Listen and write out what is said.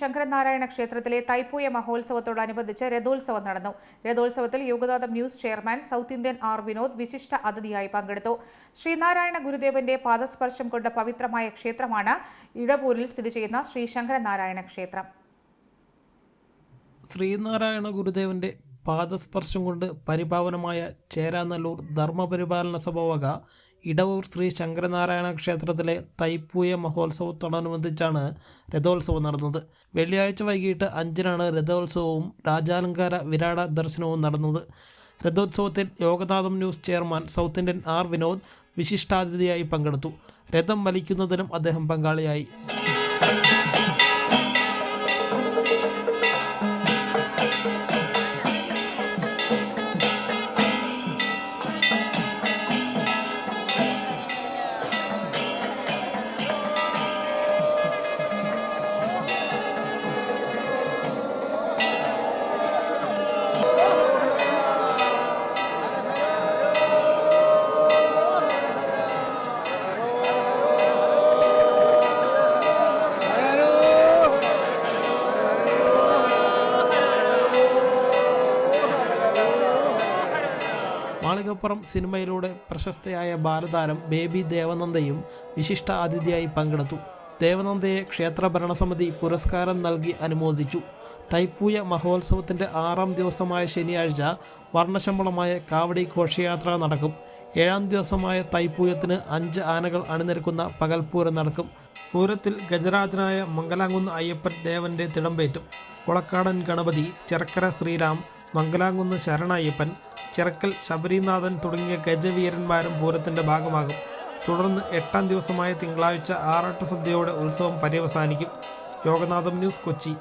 ശങ്കരനാരായണ ക്ഷേത്രത്തിലെ തൈപ്പൂയ മഹോത്സവത്തോടനുബന്ധിച്ച് രഥോത്സവം നടന്നു. രഥോത്സവത്തിൽ Yoganatham news chairman south Indian R Vinod വിശിഷ്ട അതിഥിയായി പങ്കെടുത്തു. ശ്രീനാരായണ ഗുരുദേവന്റെ പാദസ്പർശം കൊണ്ട പവിത്രമായ ക്ഷേത്രമാണ് ഇടപൂരിൽ സ്ഥിതി ചെയ്യുന്ന ശ്രീ ശങ്കരനാരായണ ക്ഷേത്രം. ശ്രീനാരായണ ഗുരുദേവന്റെ പാദസ്പർശം കൊണ്ട് പരിപാവനമായ ചേരാനല്ലൂർ ധർമ്മപരിപാലന സഭ വക ഇടവൂർ ശ്രീ ശങ്കരനാരായണ ക്ഷേത്രത്തിലെ തൈപ്പൂയ മഹോത്സവത്തോടനുബന്ധിച്ചാണ് രഥോത്സവം നടന്നത്. വെള്ളിയാഴ്ച വൈകിട്ട് അഞ്ചിനാണ് രഥോത്സവവും രാജാലങ്കാര വിരാട ദർശനവും നടന്നത്. രഥോത്സവത്തിൽ Yoganatham news chairman south Indian R Vinod വിശിഷ്ടാതിഥിയായി പങ്കെടുത്തു. രഥം വലിക്കുന്നതിനും അദ്ദേഹം പങ്കാളിയായി. മാളികപ്പുറം സിനിമയിലൂടെ പ്രശസ്തയായ ബാലതാരം ബേബി ദേവനന്ദയും വിശിഷ്ട അതിഥിയായി പങ്കെടുത്തു. ദേവനന്ദയെ ക്ഷേത്ര ഭരണസമിതി പുരസ്കാരം നൽകി അനുമോദിച്ചു. തൈപ്പൂയ മഹോത്സവത്തിന്റെ ആറാം ദിവസമായ ശനിയാഴ്ച വർണശമ്പളമായ കാവടി ഘോഷയാത്ര നടക്കും. ഏഴാം ദിവസമായ തൈപ്പൂയത്തിന് അഞ്ച് ആനകൾ അണിനിരക്കുന്ന പകൽപൂരം നടക്കും. പൂരത്തിൽ ഗജരാജനായ മംഗലാംകുന്ന് അയ്യപ്പൻ ദേവന്റെ തിടമ്പേറ്റും. കുളക്കാടൻ ഗണപതി ചെറക്കര ശ്രീരാം മംഗലാംകുന്ന് ശരണയ്യപ്പൻ ചിറക്കൽ ശബരിനാഥൻ തുടങ്ങിയ ഗജവീരന്മാരും പൂരത്തിന്റെ ഭാഗമാകും. തുടർന്ന് എട്ടാം ദിവസമായ തിങ്കളാഴ്ച ആറാട്ട് സദ്യയോടെ ഉത്സവം പര്യവസാനിക്കും. യോഗനാഥം ന്യൂസ് കൊച്ചി.